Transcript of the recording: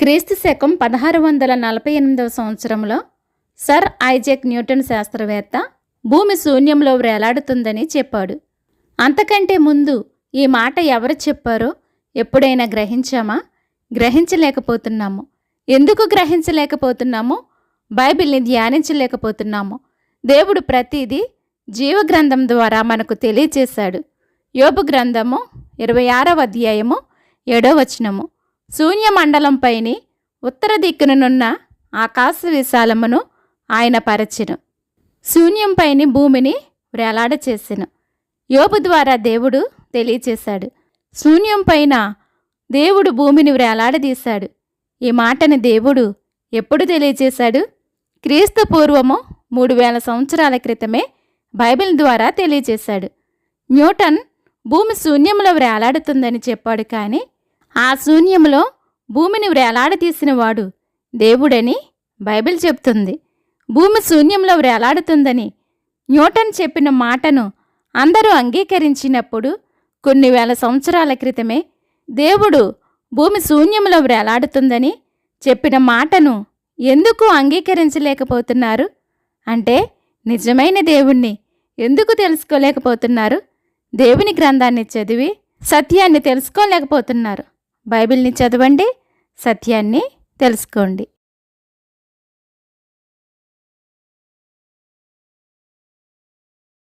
క్రీస్తు శకం పదహారు వందల నలభై ఎనిమిదవ సంవత్సరంలో సర్ ఐజాక్ న్యూటన్ శాస్త్రవేత్త భూమి శూన్యంలో వేలాడుతుందని చెప్పాడు. అంతకంటే ముందు ఈ మాట ఎవరు చెప్పారో ఎప్పుడైనా గ్రహించామా? గ్రహించలేకపోతున్నాము. ఎందుకు గ్రహించలేకపోతున్నాము? బైబిల్ని ధ్యానించలేకపోతున్నాము. దేవుడు ప్రతిదీ జీవగ్రంథం ద్వారా మనకు తెలియచేశాడు. యోపు గ్రంథము ఇరవై ఆరవ అధ్యాయము ఏడో వచనము. శూన్యమండలంపైని ఉత్తర దిక్కునున్న ఆకాశ విశాలమును ఆయన పరచెను. శూన్యంపైని భూమిని వ్రేలాడ చేసెను. యోబు ద్వారా దేవుడు తెలియచేశాడు. శూన్యం పైన దేవుడు భూమిని వ్రేలాడదీశాడు ఈ మాటని దేవుడు ఎప్పుడు తెలియచేశాడు? క్రీస్తు పూర్వము మూడు వేల సంవత్సరాల క్రితమే బైబిల్ ద్వారా తెలియచేశాడు. న్యూటన్ భూమి శూన్యంలో వ్రేలాడుతుందని చెప్పాడు కానీ ఆ శూన్యంలో భూమిని వేలాడదీసిన దేవుడని బైబిల్ చెప్తుంది. భూమి శూన్యంలో వ్రేలాడుతుందని న్యూటన్ చెప్పిన మాటను అందరూ అంగీకరించినప్పుడు కొన్ని వేల సంవత్సరాల క్రితమే దేవుడు భూమి శూన్యంలో వ్రేలాడుతుందని చెప్పిన మాటను ఎందుకు అంగీకరించలేకపోతున్నారు? అంటే నిజమైన దేవుణ్ణి ఎందుకు తెలుసుకోలేకపోతున్నారు? దేవుని గ్రంథాన్ని చదివి సత్యాన్ని తెలుసుకోలేకపోతున్నారు. బైబిల్ని చదవండి సత్యాన్ని తెలుసుకోండి.